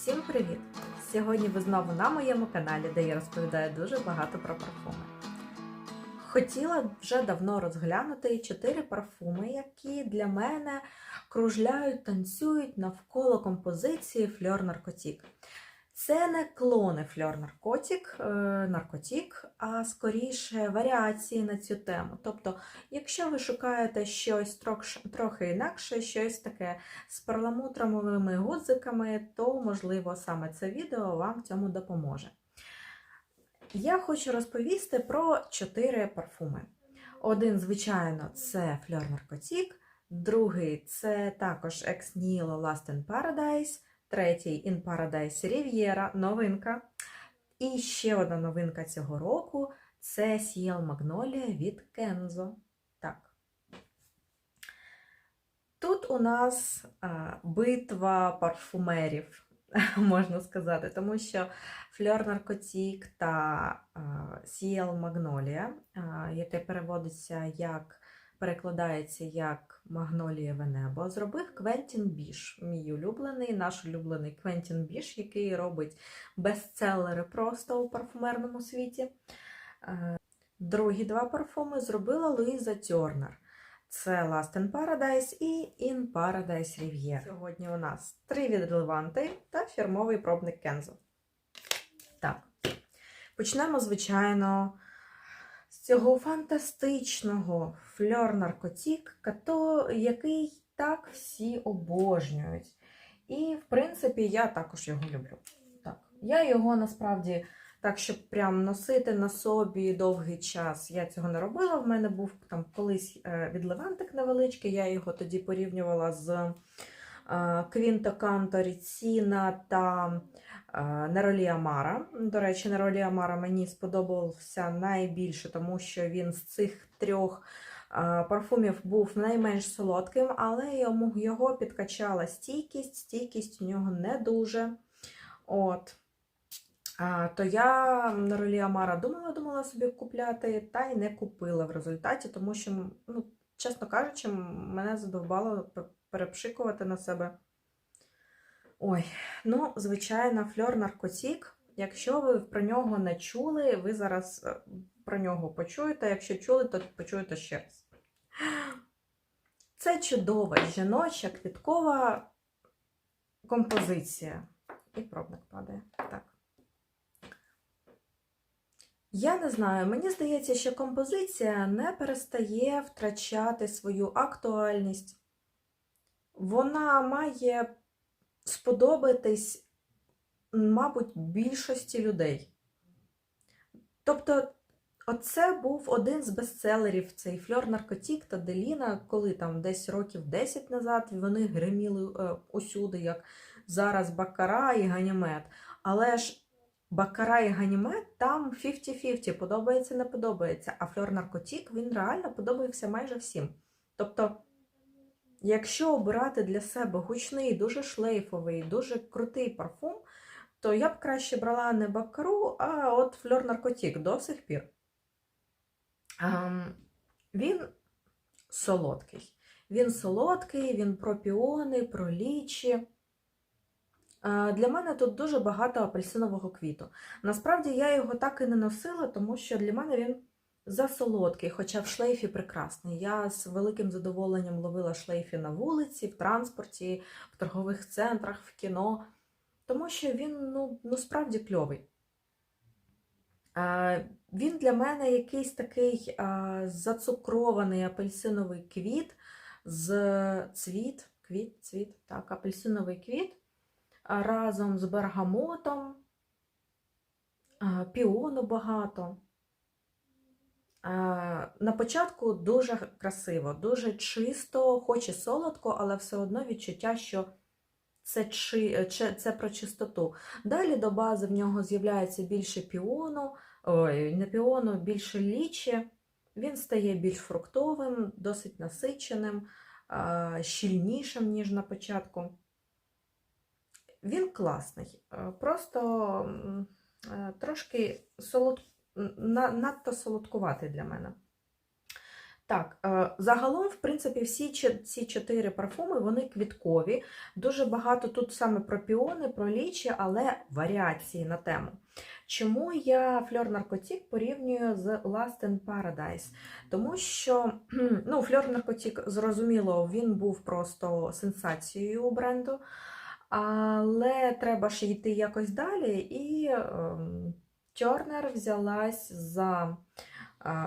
Всім привіт! Сьогодні ви знову на моєму каналі, де я розповідаю дуже багато про парфуми. Хотіла вже давно розглянути чотири парфуми, які для мене кружляють, танцюють навколо композиції Fleur Narcotique. Це не клони Fleur Narcotic, е, наркотік, а скоріше варіації на цю тему. Тобто, якщо ви шукаєте щось трохи, інакше, щось таке з перламутровими гудзиками, то, можливо, саме це відео вам цьому допоможе. Я хочу розповісти про чотири парфуми. Один, звичайно, це Fleur Narcotique, другий це також Ex Nihilo Last in Paradise, третій In Paradise Riviera, новинка. І ще одна новинка цього року це Ciel Magnolia від Kenzo. Так. Тут у нас а, битва парфумерів, можна сказати, тому що Fleur Narcotique та Magnolia, а, яке переводиться як перекладається як Магнолієве небо, зробив Квентін Біш, мій улюблений, наш улюблений Квентін Біш, який робить бестселери просто у парфумерному світі. Е, Другі два парфуми зробила Луїза Тьорнер. Це Last in Paradise і In Paradise Riviera. Сьогодні у нас три від Леванти та фірмовий пробник Кензо. Так, почнемо, звичайно, цього фантастичного фльор наркотік, який так всі обожнюють. І, в принципі, я також його люблю. Так, Я його насправді так, щоб прям носити на собі довгий час. Я цього не робила. В мене був там колись відливантик невеличкий, я його тоді порівнювала з Квінто Канто Ріціна та Неролі Амара. До речі, Неролі Амара мені сподобався найбільше, тому що він з цих трьох парфумів був найменш солодким, але йому його підкачала стійкість, стійкість у нього не дуже. От. То я Неролі Амара думала, думала собі купляти, та й не купила в результаті, тому що, ну, чесно кажучи, мене задовбало перепшикувати на себе. Ой, ну, звичайно, фльор наркотік. Якщо ви про нього не чули, ви зараз е, про нього почуєте. Якщо чули, то почуєте ще раз. Це чудова жіноча квіткова композиція. І пробник падає. Так. Я не знаю, мені здається, що композиція не перестає втрачати свою актуальність. Вона має сподобатись, мабуть, більшості людей. Тобто, оце був один з бестселерів цей фльор Наркотік та Деліна, коли там десь років 10 назад вони гриміли е, усюди, як зараз Бакара і Ганімед. Але ж Бакара і Ганімед там 50-50, подобається, не подобається. А фльор Наркотік він реально подобається майже всім. Тобто. Якщо обирати для себе гучний, дуже шлейфовий, дуже крутий парфум, то я б краще брала не бакару, а от фльор наркотік до сих пір. Він солодкий. Він солодкий, він про піони, про лічі. Для мене тут дуже багато апельсинового квіту. Насправді я його так і не носила, тому що для мене він засолодкий, хоча в шлейфі прекрасний. Я з великим задоволенням ловила шлейфі на вулиці, в транспорті, в торгових центрах, в кіно, тому що він ну, ну справді кльовий. Він для мене якийсь такий зацукрований апельсиновий квіт з цвіт, квіт, цвіт, так, апельсиновий квіт разом з бергамотом, піону багато. На початку дуже красиво, дуже чисто, хоч і солодко, але все одно відчуття, що це чи, це про чистоту. Далі до бази в нього з'являється більше піону, ой, не піону, більше лічі. Він стає більш фруктовим, досить насиченим, щільнішим, ніж на початку. Він класний, просто трошки солодкий надто солодкуватий для мене. Так, е, загалом, в принципі, всі ці чотири парфуми вони квіткові. Дуже багато тут саме про піони, про лічі, але варіації на тему. Чому я Fleur Narcotic порівнюю з Last in Paradise? Тому що ну, Fleur Narcotic, зрозуміло, він був просто сенсацією у бренду, але треба ж йти якось далі. І Turner взялась за,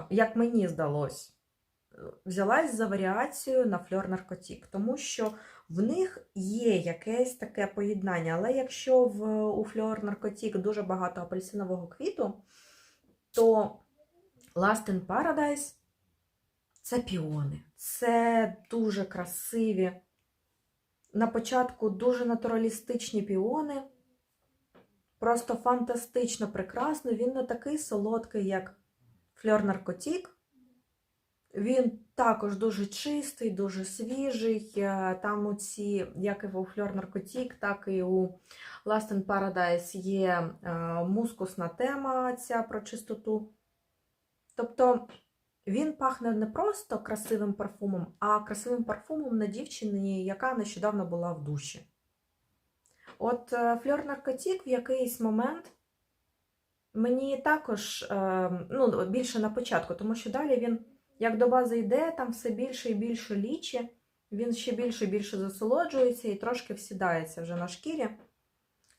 як мені здалось, взялась за варіацію на Fleur Narcotic, тому що в них є якесь таке поєднання. Але якщо в, у Fleur Narcotic дуже багато апельсинового квіту, то Last in Paradise це піони. Це дуже красиві. На початку дуже натуралістичні піони. Просто фантастично прекрасно. Він не такий солодкий, як Fleur Narcotic. Він також дуже чистий, дуже свіжий. Е, Там у ці, як і у Fleur Narcotic, так і у Last in Paradise є е, мускусна тема ця про чистоту. Тобто він пахне не просто красивим парфумом, а красивим парфумом на дівчині, яка нещодавно була в душі. От е, Fleur Narcotic в якийсь момент мені також е, ну, більше на початку, тому що далі він. Як до бази йде, там все більше і більше лічі, він ще більше і більше засолоджується і трошки всідається вже на шкірі.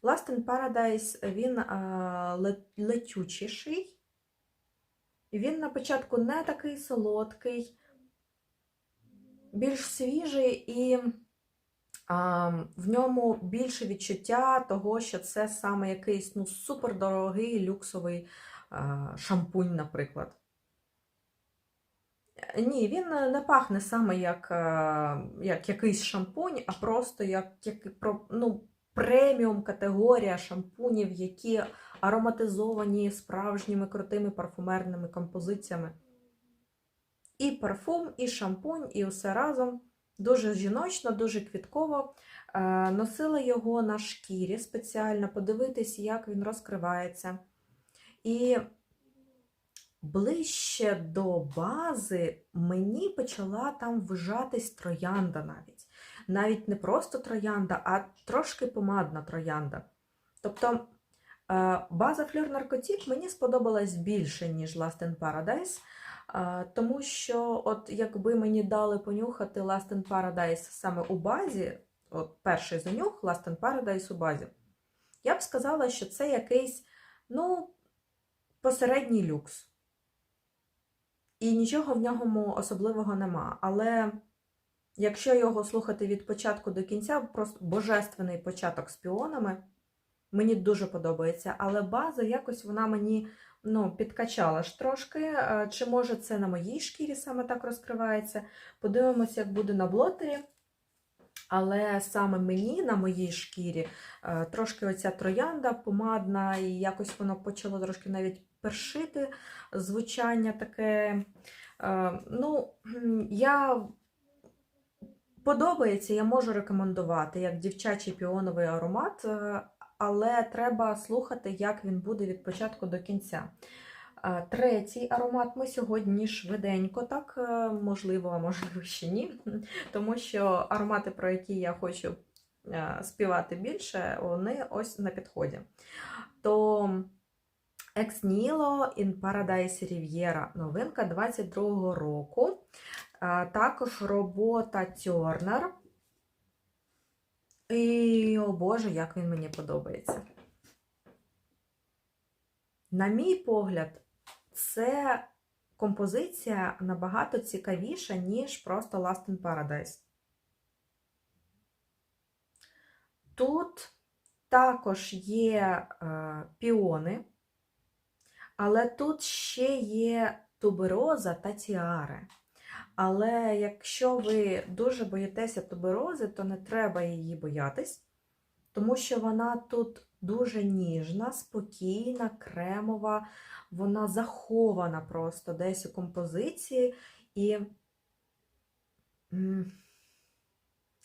Last in Paradise він а, ле- летючіший. Він на початку не такий солодкий, більш свіжий, і в ньому більше відчуття того, що це саме якийсь ну, супердорогий люксовий шампунь, наприклад. Ні, він е, не пахне саме як, е, як якийсь шампунь, а просто як, як ну, преміум категорія шампунів, які ароматизовані справжніми крутими парфумерними композиціями. І парфум, і шампунь, і усе разом. Дуже жіночно, дуже квітково. Е, Носила його на шкірі спеціально, подивитись, як він розкривається. І ближче до бази мені почала там вижатись троянда навіть. Навіть не просто троянда, а трошки помадна троянда. Тобто е, база Fleur Narcotic мені сподобалась більше, ніж Last in Paradise. Тому що, от якби мені дали понюхати Last in Paradise саме у базі, от перший занюх Last in Paradise у базі, я б сказала, що це якийсь, ну, посередній люкс. І нічого в ньому особливого нема. Але якщо його слухати від початку до кінця, просто божественний початок з піонами, мені дуже подобається. Але база якось вона мені ну, підкачала ж трошки. Е, Чи може це на моїй шкірі саме так розкривається? Подивимося, як буде на блотері. Але саме мені на моїй шкірі е, трошки оця троянда помадна, і якось воно почало трошки навіть першити звучання таке. Е, Ну, я подобається, я можу рекомендувати як дівчачий піоновий аромат, але треба слухати, як він буде від початку до кінця. Е, Третій аромат ми сьогодні швиденько, так, е, можливо, а можливо ще ні, тому що аромати, про які я хочу е, співати більше, вони ось на підході. То Ex Nihilo in Paradise Riviera, новинка 22-го року. Також робота Turner. І, о Боже, як він мені подобається. На мій погляд, це композиція набагато цікавіша, ніж просто Last in Paradise. Тут також є е, піони. Але тут ще є тубероза та тіари. Але якщо ви дуже боїтеся туберози, то не треба її боятись, тому що вона тут дуже ніжна, спокійна, кремова, вона захована просто десь у композиції, і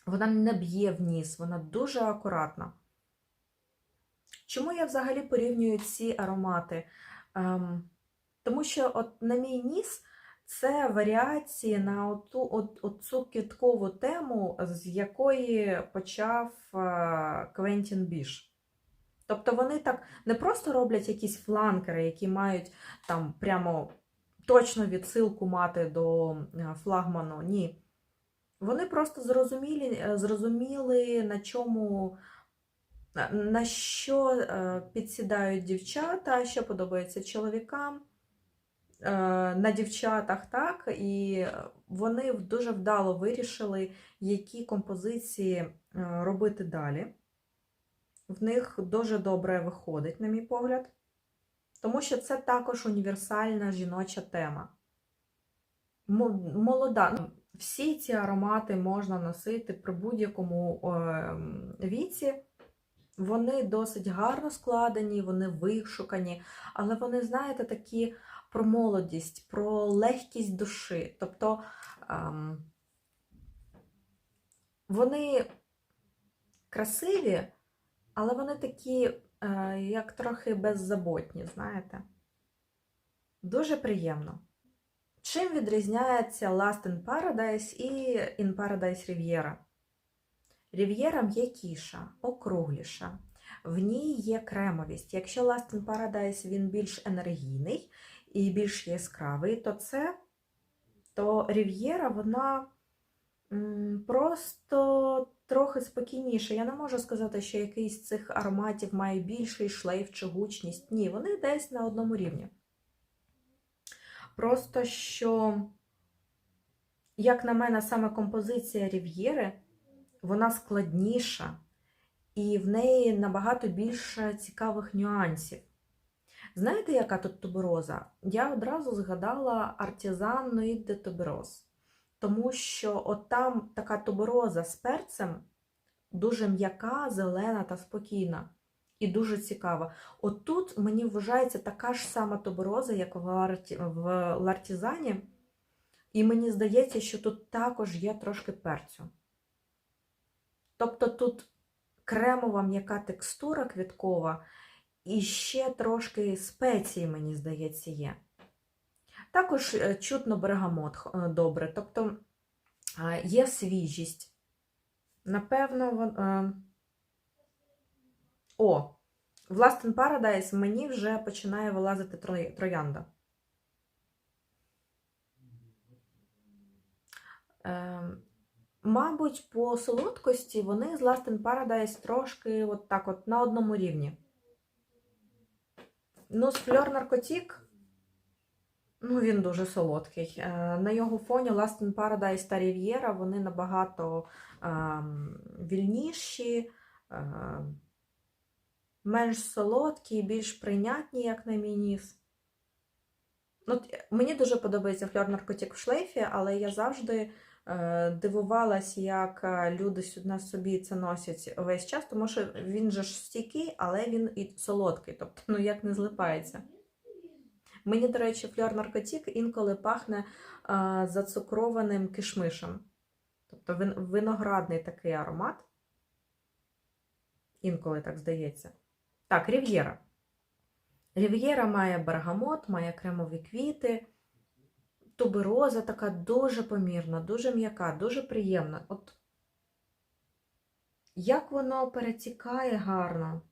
вона не б'є в ніс, вона дуже акуратна. Чому я взагалі порівнюю ці аромати? Ем, тому що, от на мій ніс, Це варіації на оту, от, оцю квіткову тему, з якої почав е, Квентін Біш. Тобто вони так не просто роблять якісь фланкери, які мають там прямо точно відсилку мати до е, флагману. Ні. Вони просто зрозуміли, е, зрозуміли на чому, на- що підсідають дівчата, що подобається чоловікам на дівчатах, так, і вони дуже вдало вирішили, які композиції е, робити далі. В них дуже добре виходить, на мій погляд, тому що це також універсальна жіноча тема. Молода. ну, Всі ці аромати можна носити при будь-якому е, віці. Вони досить гарно складені, вони вишукані, але вони, знаєте, такі про молодість, про легкість душі. Тобто ем, вони красиві, але вони такі, е, як трохи беззаботні, знаєте. Дуже приємно. Чим відрізняється Last in Paradise і In Paradise Riviera? Рів'єра м'якіша, округліша. В ній є кремовість. Якщо Last in Paradise він більш енергійний і більш яскравий, то це то Рів'єра вона просто трохи спокійніша. Я не можу сказати, що якийсь з цих ароматів має більший шлейф чи гучність. Ні, вони десь на одному рівні. Просто що, як на мене, саме композиція Рів'єри, вона складніша, і в неї набагато більше цікавих нюансів. Знаєте, яка тут тубероза? Я одразу згадала артизан Nuit de Tuberose. Тому що от там така тубероза з перцем дуже м'яка, зелена та спокійна. І дуже цікава. От тут мені вважається така ж сама тубероза, як в, арті... в лартізані. І мені здається, що тут також є трошки перцю. Тобто тут кремова м'яка текстура квіткова, і ще трошки спеції, мені здається, є. Також е, чутно бергамот е, добре, тобто є свіжість. Напевно, е, о, в Last in Paradise мені вже починає вилазити троянда. Мабуть, по солодкості вони з Last in Paradise трошки от так от на одному рівні. Ну, з Фльор Наркотік, ну, він дуже солодкий. Е, На його фоні Last in Paradise та Riviera, вони набагато ем, вільніші, ем, менш солодкі, більш прийнятні, як на мій ніс. Ну, мені дуже подобається Фльор Наркотік в шлейфі, але я завжди е, дивувалась, як е, люди на собі це носять весь час, тому що він же ж стійкий, але він і солодкий, тобто ну як не злипається. Мені, до речі, фльор наркотік інколи пахне е, зацукрованим кишмишем. Тобто вин, виноградний такий аромат. Інколи так здається. Так, Рів'єра. Рів'єра має бергамот, має кремові квіти. Тубероза така дуже помірна, дуже м'яка, дуже приємна. От як воно перетікає гарно.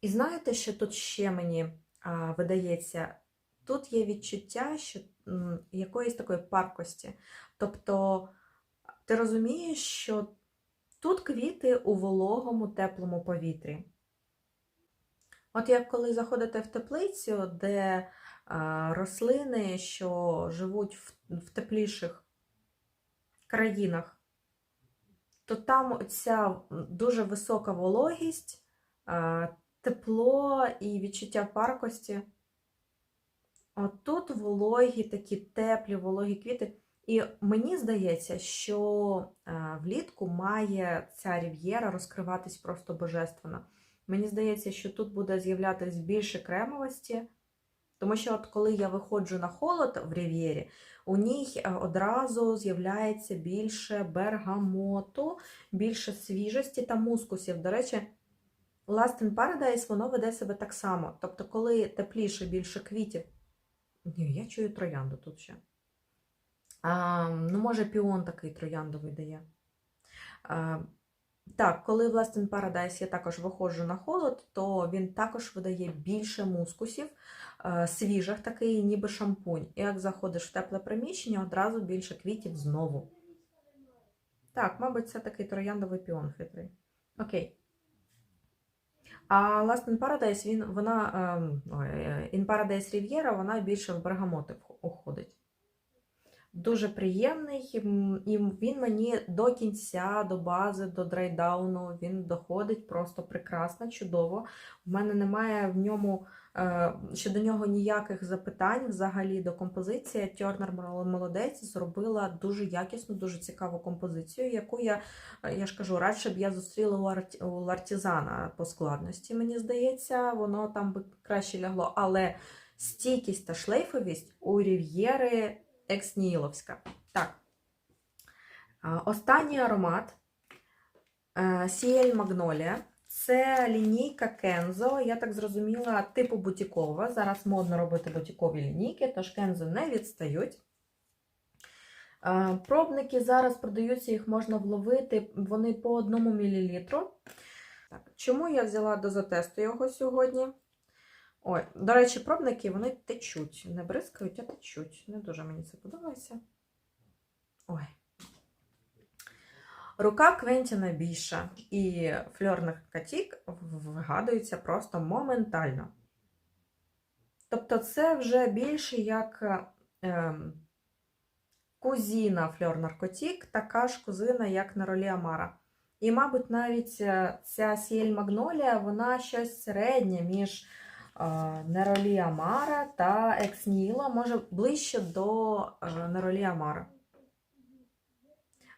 І знаєте, що тут ще мені а, видається? Тут є відчуття що, м, якоїсь такої паркості. Тобто, ти розумієш, що тут квіти у вологому, теплому повітрі. От як коли заходите в теплицю, де рослини, що живуть в, тепліших країнах, то там ця дуже висока вологість, тепло і відчуття паркості. От тут вологі, такі теплі, вологі квіти. І мені здається, що влітку має ця рів'єра розкриватись просто божественно. Мені здається, що тут буде з'являтися більше кремовості, тому що от коли я виходжу на холод в рів'єрі, у ній е, одразу з'являється більше бергамоту, більше свіжості та мускусів. До речі, Last in Paradise воно веде себе так само. Тобто, коли тепліше, більше квітів, Ні, я чую троянду тут ще. А, ну, може, піон такий трояндовий дає. А, так, коли в Last Paradise я також виходжу на холод, то він також видає більше мускусів, е, свіжих такий, ніби шампунь. І як заходиш в тепле приміщення, одразу більше квітів знову. Так, мабуть, це такий трояндовий піон хитрий. Окей. А Last in Paradise, він, вона, ем, е, In Paradise Riviera, вона більше в бергамоти уходить. Дуже приємний, і він мені до кінця, до бази, до драйдауну, він доходить просто прекрасно, чудово. В мене немає в ньому е, щодо нього ніяких запитань взагалі до композиції. Тернер молодець зробила дуже якісну, дуже цікаву композицію, яку я, е, я ж кажу, радше б я зустріла у, арт, у Лартізана по складності. Мені здається, воно там би краще лягло. Але стійкість та шлейфовість у Рів'єри ексніловська. Так. Останній аромат Сіель Магнолія. Це лінійка Кензо, я так зрозуміла, типу бутікова. Зараз модно робити бутікові лінійки, тож Кензо не відстають. Е, Пробники зараз продаються, їх можна вловити, вони по 1 мл. Так, чому я взяла дозатесту його сьогодні? Ой, до речі, пробники вони течуть. Не бризкають, а течуть. Не дуже мені це подобається. Ой. Рука Квентіна Біша і фльорних катік вгадуються просто моментально. Тобто, це вже більше як е, кузіна фльор наркотік, така ж кузина, як на ролі Амара. І, мабуть, навіть е, ця сіель Магнолія, вона щось середнє між Неролі Амара та Ексніло, може ближче до е, Неролі Амара.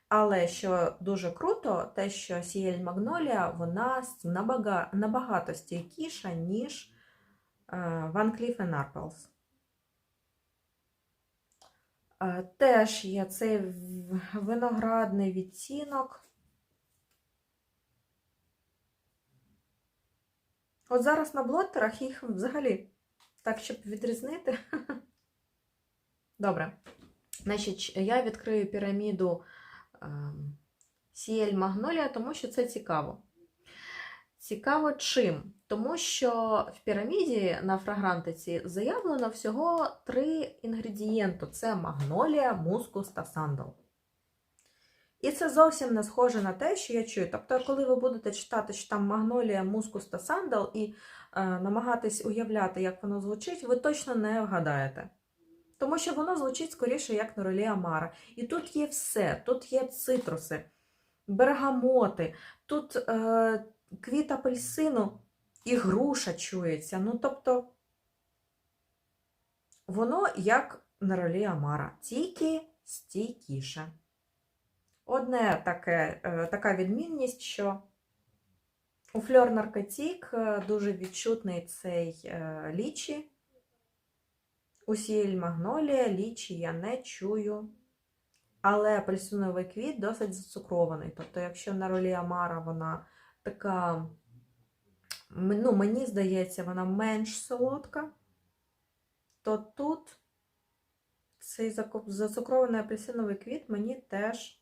Але що дуже круто, те, що Сіель Магнолія, вона набага, набагато стійкіша, ніж Van Cleef Arpels. Теж є цей виноградний відтінок. От зараз на блоттерах їх взагалі, так, щоб відрізнити. Добре. Значить, я відкрию піраміду Сіель Магнолія, тому що це цікаво. Цікаво чим? Тому що в піраміді на фрагрантиці заявлено всього три інгредієнти: це магнолія, мускус та сандал. І це зовсім не схоже на те, що я чую. Тобто, коли ви будете читати, що там магнолія, мускус та сандал, і е, намагатись уявляти, як воно звучить, ви точно не вгадаєте. Тому що воно звучить скоріше, як на ролі Амара. І тут є все, тут є цитруси, бергамоти, тут е, квіт апельсину і груша чується. Ну, тобто, воно як на ролі Амара, тільки стійкіше. Одне таке, е, така відмінність, що у фльор наркотік дуже відчутний цей е, лічі. У сіель магнолія лічі я не чую. Але апельсиновий квіт досить зацукрований. Тобто, якщо на ролі Амара вона така, ну, мені здається, вона менш солодка, то тут цей зацукрований апельсиновий квіт мені теж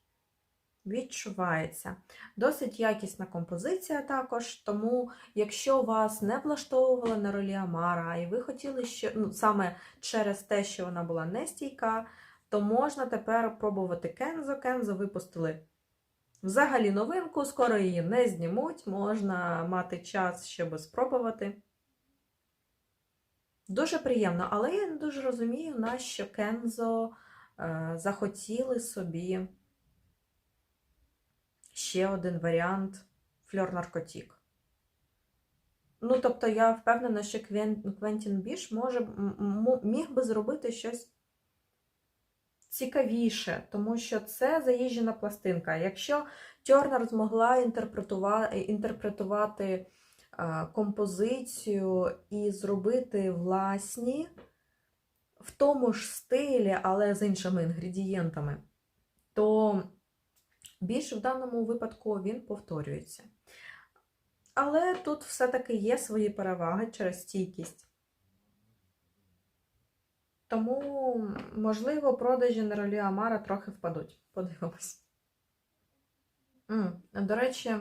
відчувається. Досить якісна композиція також, тому, якщо вас не влаштовувала на ролі Амара, і ви хотіли, що ну, саме через те, що вона була нестійка, то можна тепер пробувати Кензо. Кензо випустили взагалі новинку, скоро її не знімуть, можна мати час, щоб спробувати. Дуже приємно, але я не дуже розумію, на що Кензо захотіли собі ще один варіант фльор наркотік. Ну, тобто, я впевнена, що Квентін Біш може, міг би зробити щось цікавіше, тому що це заїжджена пластинка. Якщо Тернер змогла інтерпретувати, інтерпретувати композицію і зробити власні в тому ж стилі, але з іншими інгредієнтами, то більш в даному випадку він повторюється. Але тут все-таки є свої переваги через стійкість. Тому, можливо, продажі на ролі Амара трохи впадуть. Подивимось. М, До речі,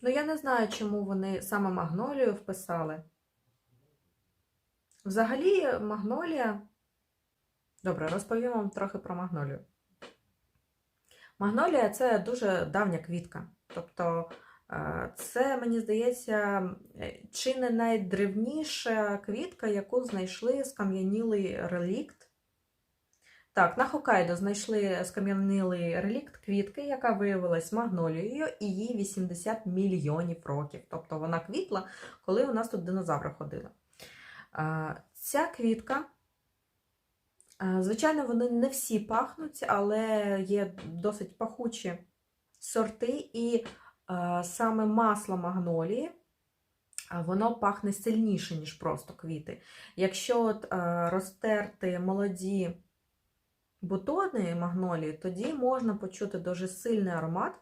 ну я не знаю, чому вони саме Магнолію вписали. Взагалі, Магнолія. Добре, розповім вам трохи про Магнолію. Магнолія це дуже давня квітка. Тобто, е, це, мені здається, е, чи не найдревніша квітка, яку знайшли скам'янілий релікт. Так, на Хоккайдо знайшли скам'янілий релікт квітки, яка виявилась магнолією, і їй 80 мільйонів років. Тобто вона квітла, коли у нас тут динозаври ходили. Ця квітка, звичайно, вони не всі пахнуть, але є досить пахучі сорти, і а, саме масло магнолії. Воно пахне сильніше, ніж просто квіти. Якщо от, розтерти молоді бутони магнолії, тоді можна почути дуже сильний аромат,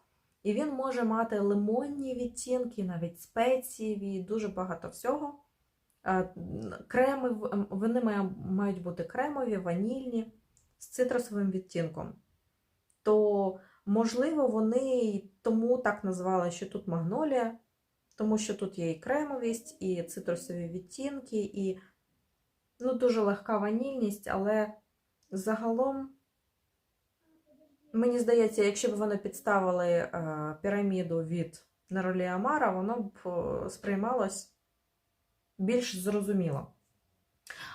і він може мати лимонні відтінки, навіть спецієві, дуже багато всього. Е, Креми, вони мають бути кремові, ванільні, з цитрусовим відтінком. То, можливо, вони тому так назвали, що тут магнолія, тому що тут є і кремовість, і цитрусові відтінки, і ну, дуже легка ванільність, але загалом, мені здається, якщо б вони підставили е, піраміду від Неролі Амара, воно б е, сприймалось більш зрозуміло.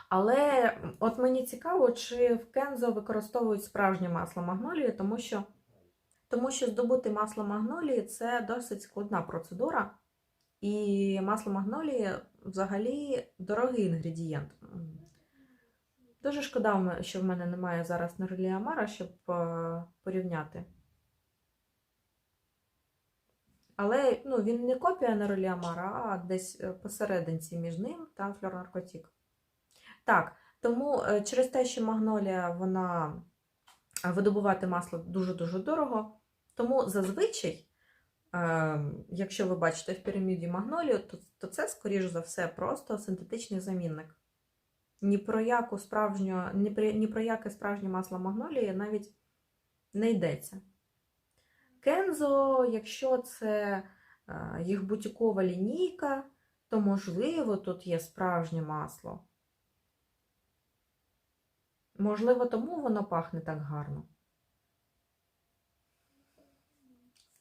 Але от мені цікаво, чи в Кензо використовують справжнє масло магнолії, тому що, тому що здобути масло магнолії це досить складна процедура. І масло магнолії взагалі дорогий інгредієнт. Дуже шкода, що в мене немає зараз Нерлі Амара, щоб е, порівняти. Але ну, він не копія Неролі Амара, а десь е, посерединці між ним та Флор Наркотік. Так, тому е, через те, що Магнолія вона видобувати масло дуже-дуже дорого, тому зазвичай, е, якщо ви бачите в піраміді Магнолію, то це, скоріш за все, просто синтетичний замінник. Ні про яку справжню, ні про, ні про яке справжнє масло Магнолії навіть не йдеться. Кензо, якщо це е, їх бутікова лінійка, то можливо тут є справжнє масло. Можливо, тому воно пахне так гарно.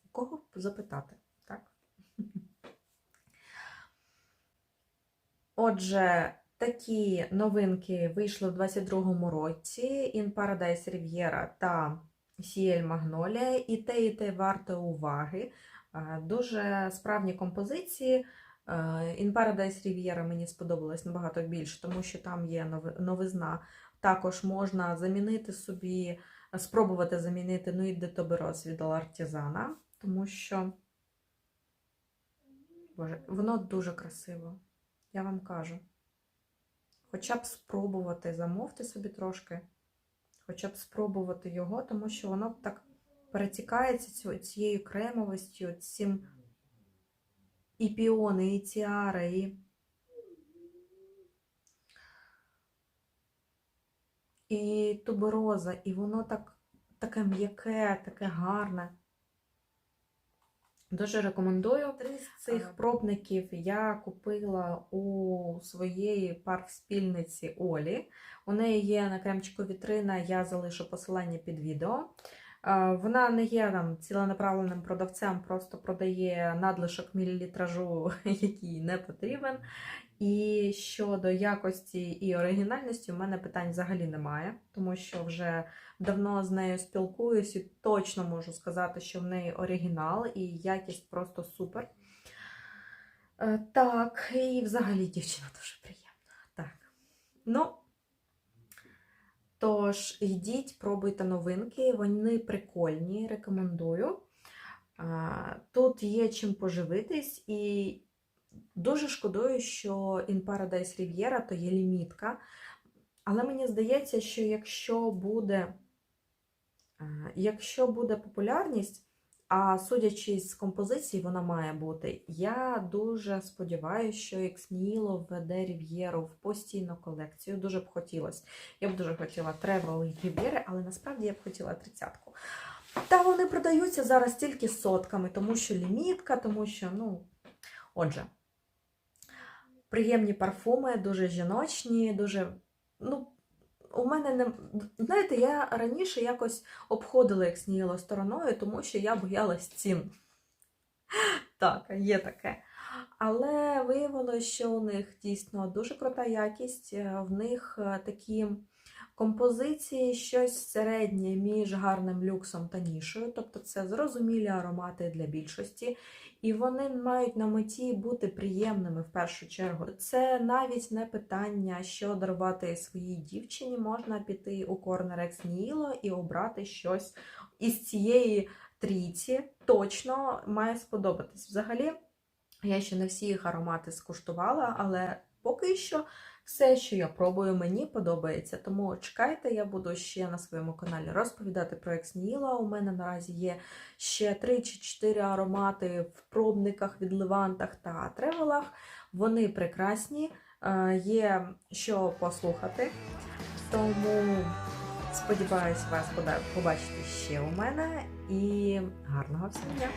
У кого запитати, так? Отже, такі новинки вийшли в 22-му році: In Paradise Riviera та Сіель Магнолія. І те, і те варто уваги. Е, Дуже справні композиції. Е, In Paradise Riviera мені сподобалось набагато більше, тому що там є нови- новизна. Також можна замінити собі, спробувати замінити Nuit de Tuberose від Артізана, тому що Боже, воно дуже красиво, я вам кажу. Хоча б спробувати, замовте собі трошки, хоча б спробувати його, тому що воно так перетікається цією кремовістю, цим і піони, і тіара, і. і тубероза, і воно так, таке м'яке, таке гарне. Дуже рекомендую. Три з цих пробників я купила у своєї парфспільниці Олі. У неї є на кремчику вітрина, я залишу посилання під відео. Е, Вона не є там ціленаправленим продавцем, просто продає надлишок мілілітражу, який не потрібен. І щодо якості і оригінальності, у мене питань взагалі немає, тому що вже давно з нею спілкуюсь і точно можу сказати, що в неї оригінал і якість просто супер. Е, Так, і взагалі дівчина дуже приємна. Так. Ну, тож, йдіть, пробуйте новинки, вони прикольні, рекомендую. Тут є чим поживитись, і дуже шкодую, що In Paradise Riviera то є лімітка. Але мені здається, що якщо буде, якщо буде популярність, А судячи з композиції, вона має бути. Я дуже сподіваюся, що Ексніло введе Рів'єру в постійну колекцію. Дуже б хотілося. Я б дуже хотіла тревел Рів'єри, але насправді я б хотіла тридцятку. Та вони продаються зараз тільки сотками, тому що лімітка, тому що, ну, отже, приємні парфуми, дуже жіночні, дуже. Ну, у мене не. Знаєте, я раніше якось обходила як сніло стороною, тому що я боялась цін. Так, є таке. Але виявилося, що у них дійсно дуже крута якість, е, в них е, такі композиції, щось середнє між гарним люксом та нішою, тобто це зрозумілі аромати для більшості, і вони мають на меті бути приємними в першу чергу. Це навіть не питання, що дарувати своїй дівчині, можна піти у Ex Nihilo і обрати щось із цієї трійці. Точно має сподобатись. Взагалі, я ще не всі їх аромати скуштувала, але поки що все, що я пробую, мені подобається. Тому чекайте, я буду ще на своєму каналі розповідати про Ексніло. У мене наразі є ще 3 чи 4 аромати в пробниках, відливантах та тревелах. Вони прекрасні, е, є що послухати. Тому сподіваюсь вас побачити ще у мене і гарного всім дня!